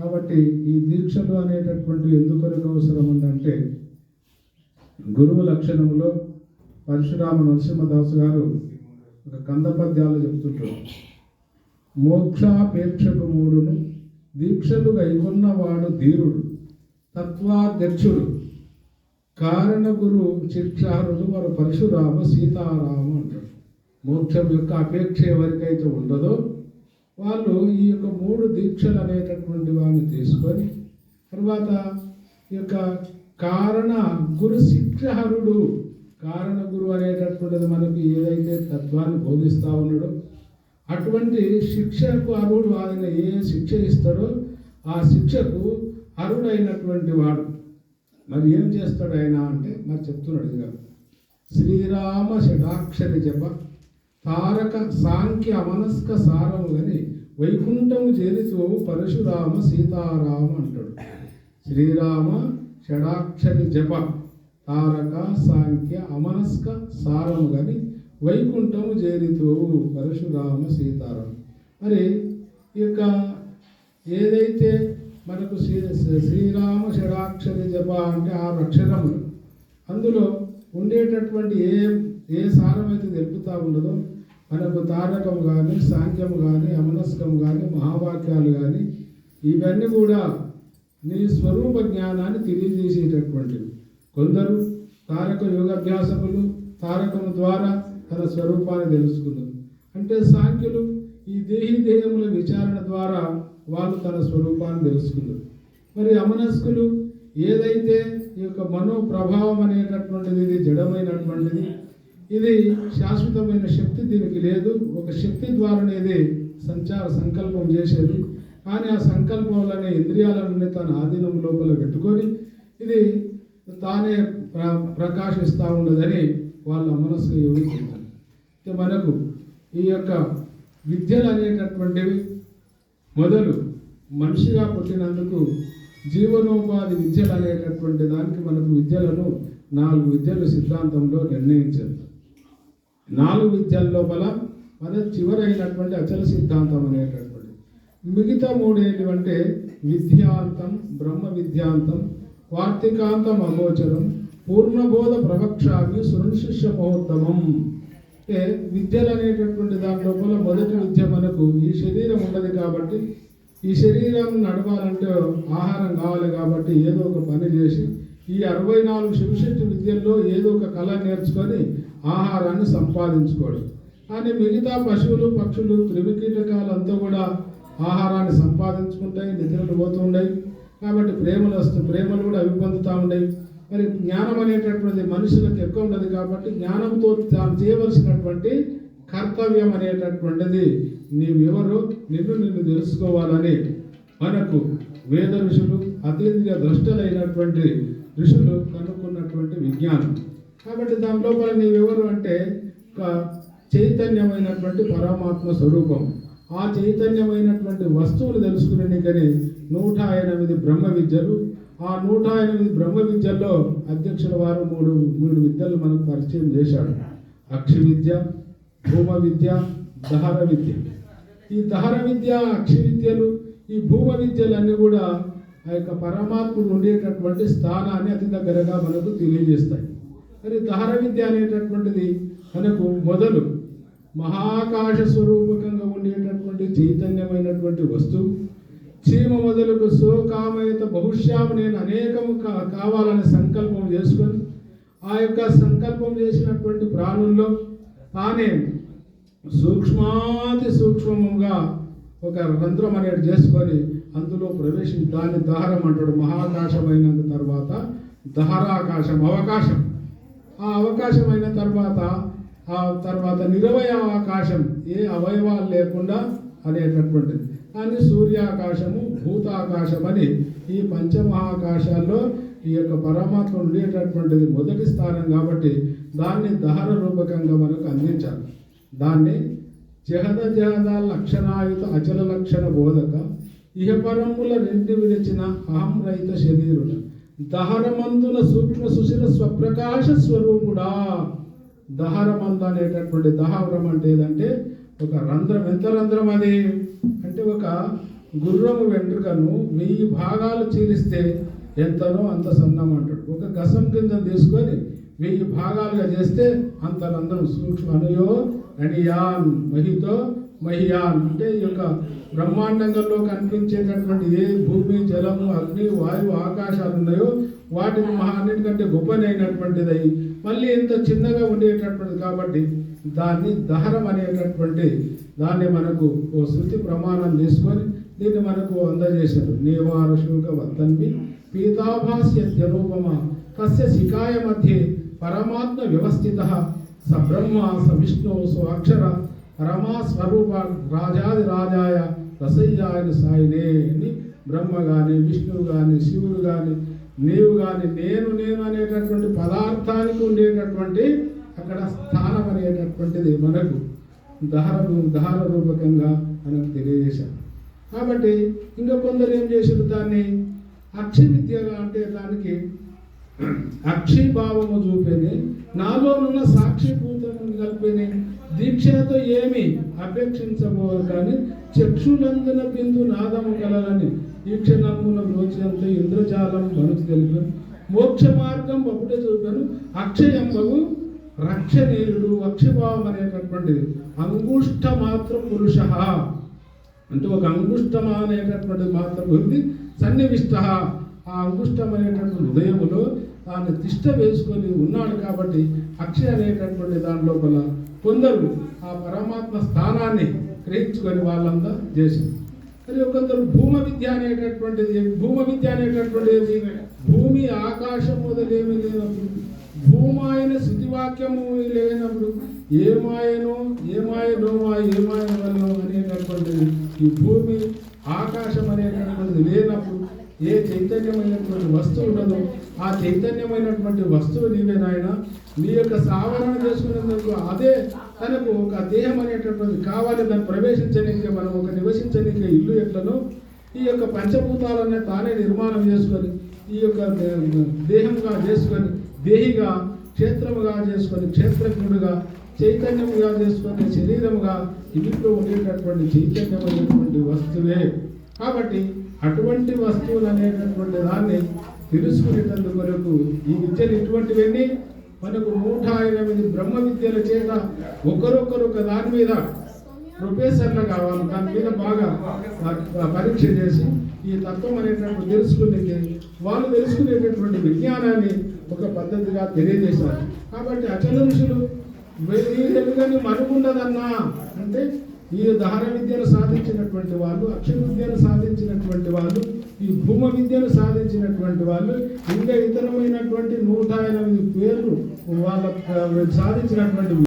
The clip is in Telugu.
కాబట్టి ఈ దీక్షలు అనేటటువంటి ఎందుకొరకు అవసరం ఉందంటే గురువు లక్షణంలో పరశురామ నరసింహదాసు గారు ఒక కంద పద్యాలు చెప్తుంటారు. మోక్షాపేక్షకు మూడును దీక్షలు వాడు ధీరుడు తత్వాధ్యక్షుడు. కారణ గురు శిక్షారుడు వారు పరశురామ సీతారామ అంటారు. మోక్షం యొక్క అపేక్ష ఎవరికైతే ఉండదో వాళ్ళు ఈ యొక్క మూడు దీక్షలు అనేటటువంటి వాడిని తీసుకొని తర్వాత ఈ యొక్క కారణ గురు శిక్షహరుడు. కారణ గురు అనేటటువంటిది మనకి ఏదైతే తత్వాన్ని బోధిస్తా ఉన్నాడో అటువంటి శిక్షకు అర్హుడు ఆయన ఏ శిక్ష ఇస్తాడో ఆ శిక్షకు అర్హుడైనటువంటి వాడు. మరి ఏం చేస్తాడు ఆయన అంటే మరి చెప్తున్నాడు ఇక శ్రీరామ షడాక్షరి జప. తారక సాంఖ్య అమనస్క సారము అని వైకుంఠము చేరితూ పరశురామ సీతారామ అంటాడు. శ్రీరామ షడాక్షరి జప తారక సాంఖ్య అమనస్క సారము కానీ వైకుంఠము చేరితూ పరశురామ సీతారామ. మరి ఈ యొక్క ఏదైతే మనకు శ్రీ శ్రీరామ షడాక్షరి జప అంటే ఆరు అక్షరములు అందులో ఉండేటటువంటి ఏ ఏ సారమైతే తెలుపుతా ఉండదో మనకు తారకము కానీ సాంఖ్యము కానీ అమనస్కము కానీ మహావాక్యాలు కానీ ఇవన్నీ కూడా నీ స్వరూప జ్ఞానాన్ని తెలియజేసేటటువంటివి. కొందరు తారక యోగాభ్యాసకులు తారకము ద్వారా తన స్వరూపాన్ని తెలుసుకున్నారు. అంటే సాంఖ్యులు ఈ దేహి దేహముల విచారణ ద్వారా వాళ్ళు తన స్వరూపాన్ని తెలుసుకున్నారు. మరి అమనస్కులు ఏదైతే ఈ యొక్క మనో ప్రభావం అనేటటువంటిది ఇది జడమైనటువంటిది ఇది శాశ్వతమైన శక్తి దీనికి లేదు. ఒక శక్తి ద్వారానే ఇది సంచార సంకల్పం చేసేది. కానీ ఆ సంకల్పంలోనే ఇంద్రియాలన్నీ తన ఆధీనం లోపల పెట్టుకొని ఇది తానే ప్ర ప్రకాశిస్తూ ఉన్నదని వాళ్ళ మనసు యోగిస్తున్నారు అయితే మనకు ఈ యొక్క విద్యలు అనేటటువంటివి మొదలు మనిషిగా పుట్టినందుకు జీవనోపాధి విద్యలు అనేటటువంటి దానికి మనకు విద్యలను నాలుగు విద్యలు సిద్ధాంతంలో నిర్ణయించారు. నాలుగు విద్యల లోపల మన చివరైనటువంటి అచల సిద్ధాంతం అనేటటువంటి మిగతా మూడు ఏంటంటే విద్యాంతం బ్రహ్మ విద్యాంతం వార్తికాంతం అగోచరం పూర్ణబోధ ప్రవక్షామి సురశిష్య మహోత్తమం. అంటే విద్యలు అనేటటువంటి దాని లోపల మొదటి విద్య మనకు ఈ శరీరం ఉండదు కాబట్టి ఈ శరీరం నడవాలంటే ఆహారం కావాలి కాబట్టి ఏదో ఒక పని చేసి ఈ అరవై నాలుగు శివశక్తి విద్యల్లో ఏదో ఒక కళ నేర్చుకొని ఆహారాన్ని సంపాదించుకోవడం. కానీ మిగతా పశువులు పక్షులు క్రిమి కీటకాలంతా కూడా ఆహారాన్ని సంపాదించుకుంటాయి నిద్రలు పోతుంటాయి కాబట్టి ప్రేమలు వస్తాయి ప్రేమలు కూడా అవి పొందుతూ ఉన్నాయి మరి జ్ఞానం అనేటటువంటిది మనుషులకు ఎక్కువ ఉండదు కాబట్టి జ్ఞానంతో తాను చేయవలసినటువంటి కర్తవ్యం అనేటటువంటిది నీవెవరు నిన్ను నిన్ను తెలుసుకోవాలని మనకు వేద ఋషులు అతీంద్రియ ద్రష్టలైనటువంటి ఋషులు కనుక్కున్నటువంటి విజ్ఞానం. కాబట్టి దాని లోపల నీవెవరు అంటే ఒక చైతన్యమైనటువంటి పరమాత్మ స్వరూపం. ఆ చైతన్యమైనటువంటి వస్తువులు తెలుసుకునేకని నూట ఎనిమిది బ్రహ్మ విద్యలు. ఆ నూట ఎనిమిది బ్రహ్మ విద్యల్లో అధ్యక్షుల వారు మూడు మూడు విద్యలు మనకు పరిచయం చేశాడు. అక్షి విద్య భూమ విద్య దహర విద్య. ఈ దహర విద్య అక్షి విద్యలు ఈ భూమ విద్యలన్నీ కూడా ఆ యొక్క పరమాత్ముడు ఉండేటటువంటి స్థానాన్ని అతి దగ్గరగా మనకు తెలియజేస్తాయి. మరి దహర విద్య అనేటటువంటిది మనకు మొదలు మహాకాశ స్వరూపకంగా ఉండేటటువంటి చైతన్యమైనటువంటి వస్తువు. చీమ మొదలకు సోకామయత బహుశ్యాము నేను అనేకము కా- కావాలనే సంకల్పం చేసుకొని ఆ యొక్క సంకల్పం చేసినటువంటి ప్రాణుల్లో తానే సూక్ష్మాతి సూక్ష్మముగా ఒక రంధ్రం అనేది చేసుకొని అందులో ప్రవేశం దాన్ని దహరం అంటాడు. మహాకాశమైన తర్వాత దహరాకాశం అవకాశం. ఆ అవకాశం అయిన తర్వాత ఆ తర్వాత నిరవయ ఆకాశం ఏ అవయవాలు లేకుండా అనేటటువంటిది. కానీ సూర్యాకాశము భూతాకాశం అని ఈ పంచమహాకాశాల్లో ఈ యొక్క పరమాత్మ ఉండేటటువంటిది మొదటి స్థానం కాబట్టి దాన్ని దహర రూపకంగా మనకు అందించాలి దాన్ని జహద జహద లక్షణాయుత అచల లక్షణ బోధక ఇహపరముల రెండు విడిచిన అహం రహిత శరీరుడ దహరమందుల సూక్ష్మ సుశిర స్వప్రకాశ స్వరూపుడా. దహరమందు అనేటటువంటి దహరం అంటే ఏదంటే ఒక రంధ్రం. ఎంత రంధ్రం అది? అంటే ఒక గుర్రము వెంట్రుకను వెయ్యి భాగాలు చీలిస్తే ఎంతనో అంత సన్నం అంటాడు. ఒక గసం కింద తీసుకొని వెయ్యి భాగాలుగా చేస్తే అంత రంధ్రం సూక్ష్మ. అనయో అనియాన్ మహితో మహియాన్ అంటే ఈ యొక్క బ్రహ్మాండంగంలో కనిపించేటటువంటి ఏ భూమి జలము అగ్ని వాయువు ఆకాశాలు ఉన్నాయో వాటిని మహా అన్నిటికంటే గొప్పనైనటువంటిది అయి మళ్ళీ ఇంత చిన్నగా ఉండేటటువంటిది కాబట్టి దాన్ని దహరం అనేటటువంటి దాన్ని మనకు ఓ శృతి ప్రమాణం తీసుకొని దీన్ని మనకు అందజేశారు. నేవారు శుల్క వద్దన్వి పీతాభాస్య రూపమ తస్య శిఖాయ మధ్య పరమాత్మ వ్యవస్థిత స బ్రహ్మ స విష్ణువు సో అక్షర రమా స్వరూప రాజాది రాజాయ రసయ్యాయన సాయినే అని బ్రహ్మ కానీ విష్ణువు కానీ శివుడు కానీ నీవు కానీ నేను నేను అనేటటువంటి పదార్థానికి ఉండేటటువంటి అక్కడ స్థానం అనేటటువంటిది మనకు. దహర దహర రూపకంగా మనకు తెలియజేశారు కాబట్టి ఇంకా కొందరు ఏం చేశారు దాన్ని? అక్షి విద్యగా అంటే దానికి అక్షిభావము చూపేని. నాలోనున్న సాక్షిభూతము కలిపేని దీక్షతో ఏమి అపేక్షించబోదు కానీ చక్షులందున బిందు నాదము కలలని ఈక్షణమున రోచంతో ఇంద్రజాలం మనసు తెలిపాను మోక్ష మార్గం ఒకటే చూపాను. అక్షయంబగు రక్షణీయుడు అక్షభావం అనేటటువంటిది. అంగుష్ట మాత్ర పురుష అంటే ఒక అంగుష్టం అనేటటువంటిది మాత్రం ఉంది. సన్నివిష్ట ఆ అంగుష్టం అనేటటువంటి హృదయములో తాను తిష్ట వేసుకొని ఉన్నాడు కాబట్టి అక్షయ అనేటటువంటి దాని లోపల కొందరు ఆ పరమాత్మ స్థానాన్ని గ్రహించుకొని వాళ్ళంతా చేసింది మరి కొందరు భూమ విద్య అనేటటువంటిది భూమ విద్య అనేటటువంటిది భూమి ఆకాశం మొదలేమి లేనప్పుడు భూమాయన శృతివాక్యము లేనప్పుడు ఏమాయనో ఏమాయనో మా ఏమాయన అనేటటువంటిది ఈ భూమి ఆకాశం అనేటటువంటిది లేనప్పుడు ఏ చైతన్యమైనటువంటి వస్తువు ఉండదో ఆ చైతన్యమైనటువంటి వస్తువు నీవే నాయన. నీ యొక్క సావరణ చేసుకునేందుకు అదే తనకు ఒక దేహం అనేటటువంటి కావాలి. దాన్ని ప్రవేశించడానికి మనం ఒక నివసించడానికి ఇల్లు ఎట్లనో ఈ యొక్క పంచభూతాలనే తానే నిర్మాణం చేసుకొని ఈ యొక్క దేహంగా చేసుకొని దేహిగా క్షేత్రముగా చేసుకొని క్షేత్రజ్ఞుడుగా చైతన్యముగా చేసుకొని శరీరముగా ఇంట్లో ఉండేటటువంటి చైతన్యమైనటువంటి వస్తువే. కాబట్టి అటువంటి వస్తువులు అనేటటువంటి దాన్ని తెలుసుకునేటందు కొరకు ఈ విద్యలు ఇటువంటివన్నీ మనకు నూట ఎనిమిది బ్రహ్మ విద్యల చేత ఒకరొకరు ఒక దాని మీద ప్రొఫెసర్లు కావాలి. దాని మీద బాగా పరీక్ష చేసి ఈ తత్వం అనేటటువంటి తెలుసుకునే వాళ్ళు తెలుసుకునేటటువంటి విజ్ఞానాన్ని ఒక పద్ధతిగా తెలియజేశారు. కాబట్టి అచల ఋషులు వీళ్ళని మనుకుండదన్నా అంటే ఈ దహన విద్యను సాధించినటువంటి వాళ్ళు అక్షర విద్యను సాధించినటువంటి వాళ్ళు ఈ భూమ విద్యను సాధించినటువంటి వాళ్ళు ఇంకా ఇతరమైనటువంటి నూట ఎనిమిది పేర్లు వాళ్ళ సాధించినటువంటి